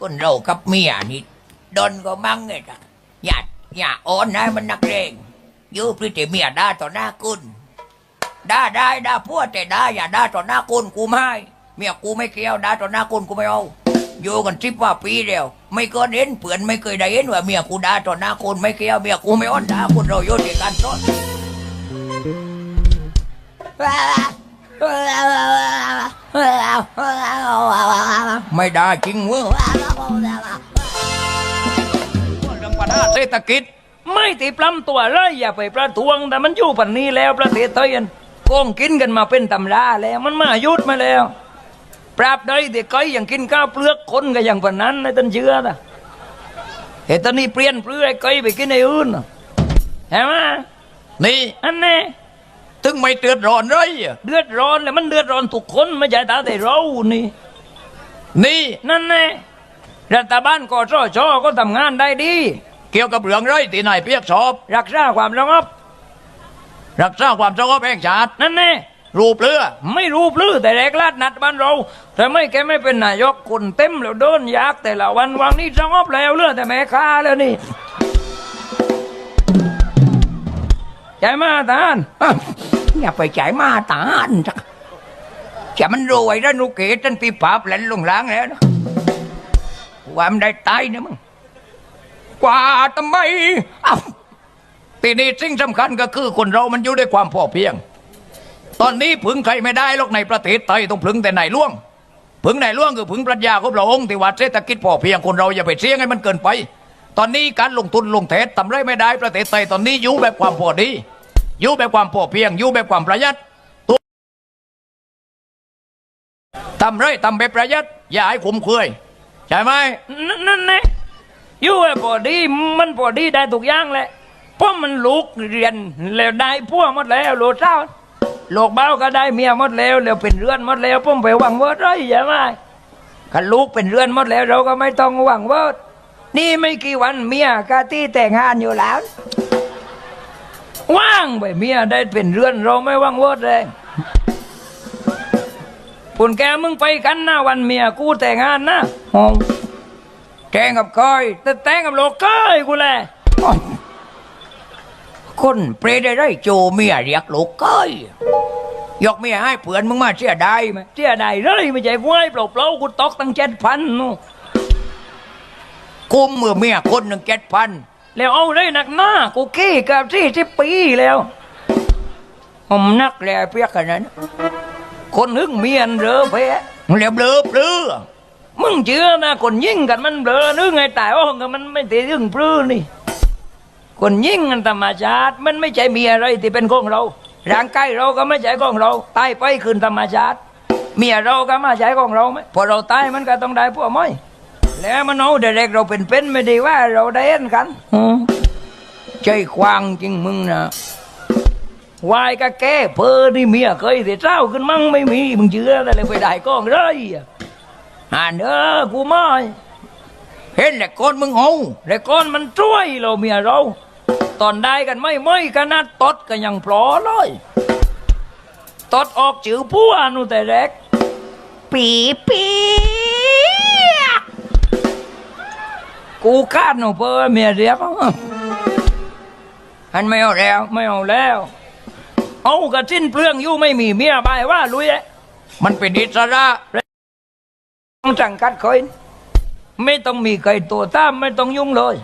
คนเรากับเมียนี่ดนก็มั่งไงจ้ะอย่าอย่าอ่อนนะมันนักเลงยูพฤติเมียด่าต่อหน้าคุณด่าได้ด่าพวดแต่ด่าอย่าด่าต่อหน้าคุณกูไม่เมียกูไม่เกี่ยวด่าต่อหน้าคุณกูไม่เอาอยู่กันสิบว่าปีเดียว ไม่เคยเห็นเปื่อนไม่เคยได้เห็นว่าเมียกูด่าต่อหน้าคุณไม่เกี่ยวเมียกูไม่อ่อนด่าคุณเราอยู่ด้วยกันต้น ไม่ได้จริงเว้ยเรื่องปัญหาเศรษฐกิจ ไม่ตีปล้ำตัวเลยอย่าไปประท้วง แต่มันอยู่ปันนี้แล้วประเทศไทยอันโกงกินกันมาเป็นตำราแล้วมันมายุดมาแล้ว ปราบใดเด็กก้อยยังกินข้าวเปลือกคนก็ยังปนนั้นในตันเชื่อนะเหตุตอนนี้เปลี่ยนเปลือกก้อยไปกินในอื่นน่ะเห็นไหมนี่อันนี้ ถึงไม่เตือนร้อนเลยเดือดร้อนเลยมันเดือดร้อนทุกคนไม่ใช่แต่แต่เรานี่ นี่นั่นแน่รัฐบาลกสชก็ทำงานได้ดี เกี่ยวกับเรื่องไรที่นายเปียกชอบ รักษาความสงบรักษาความสงบแห่งชาตินั่นแน่รูปเรือไม่รู้ปลื้อแต่แรกลาดนัดบ้านเราแต่ไม่แกไม่เป็นนายกคนเต็มแล้วเดินยากแต่ละวันวังนี้สงบแล้วเลือแต่แม่ค้าแล้วนี่ใจมาทหาร อย่าไปจ่ายมาตาอันจักจะมันรวยแล้วนุเกตันปีปราบแหลนลงล้างแล้วนะว่ามันได้ตายนะมึงกว่าทำไมอ้าทีนี้สิ่งสำคัญก็คือคนเรามันอยู่ด้วยความพอเพียง ตอนนี้พึงใครไม่ได้หรอกในประเทศไทยต้องพึงแต่ไหนล่วง พึงไหนล่วงคือพึงปรัชญาของพระองค์ที่ว่าเศรษฐกิจพอเพียงคนเราอย่าไปเสี่ยงให้มันเกินไป ตอนนี้การลงทุนลงเทศทำไรไม่ได้ประเทศไทยตอนนี้อยู่แบบความพอดี อยู่แบบความพอเพียง อยู่แบบความประหยัดตัวทำไรทำแบบประหยัด อย่าให้ขุมเคยใช่ไหมนั่นนั่อยู่ไอ้พอดีมันพอดีได้ทุกอย่างแหละเพราะมันลูกเรียนแล้วได้พวกหมดแล้วโลดเจ้าลูกเบ้าก็ได้เมียหมดแล้วแล้วเป็นเรือนหมดแล้วผมไปหวังว่าไรใช่ไหมกันลูกเป็นเรือนหมดแล้ว เราก็ไม่ต้องหวังว่านี่ไม่กี่วันเมียกาที่แต่งงานอยู่แล้ว ว่างไปเมียได้เป็นเรือนเราไม่ว่างเวิร์ดเลยปุ่นแกมึงไปกันนะวันเมียกูแต่งงานนะโอ้แกงกับก้อยแต่แต่งกับโลกก้อยกูแหละอ้าวคนเปรย์ได้ไรโจเมียเรียกลูกเก้ยยกเมียให้เผื่อนมึงมาเสียได้ไหมเสียดายเลยไม่ใช่กูให้เปล่าเปล่าๆกูตอกตั้งเจ็ดพันนู่นกุมมือเมียคนหนึ่งเจ็ดพัน แล้วเอาเลยหนักหน้ากูขี้กับสี่สิบปีแล้วผมนักแลเปียกขนาดนั้น คนหึงเมียนเหรอเพะเรียบเลือเปลือมึงเชื่อนะคนยิ่งกันมันเบลอนึกไงตายว่ากันมันไม่ตียึงปลื้อนี่ คนยิ่งกันธรรมชาติ มันไม่ใช่มีอะไรที่เป็นของเราร่างกายเราก็ไม่ใช่ของเราตายไปคืนธรรมชาติ เมียเราก็ไม่ใช่ของเราไหมพอเราตายมันก็ต้องได้พวกม้อย แล้วมันเอาเด็กๆเราเป็นเป็นไม่ดีว่าเราได้เห็นกันอืมใจควางจริงมึงนะวายก็แก้เพอนี่เมียเคยแต่เจ้าขึ้นมั่งไม่มีมึงเชื่ออะไรไปได้ก้องเลยอ่านเออกูไม่เห็นแหละคนมึงเอาแต่ก้อนมันช่วยเราเมียเรา ตอนได้กันไม่ไม่ขนาดตดก็ยังปลอเลยตดออกจือผู้อนุแต่แรกปีปี กูคาดหนูเพอเมียเรียกอันไม่เอาแล้วไม่เอาแล้ว เอากระสิ้นเปลืองยู่ไม่มีเมียบายว่าลุยมันเป็นอิสระต้องจังกัดคอย ไม่ต้องมีใครตัวตามไม่ต้องยุ่งเลย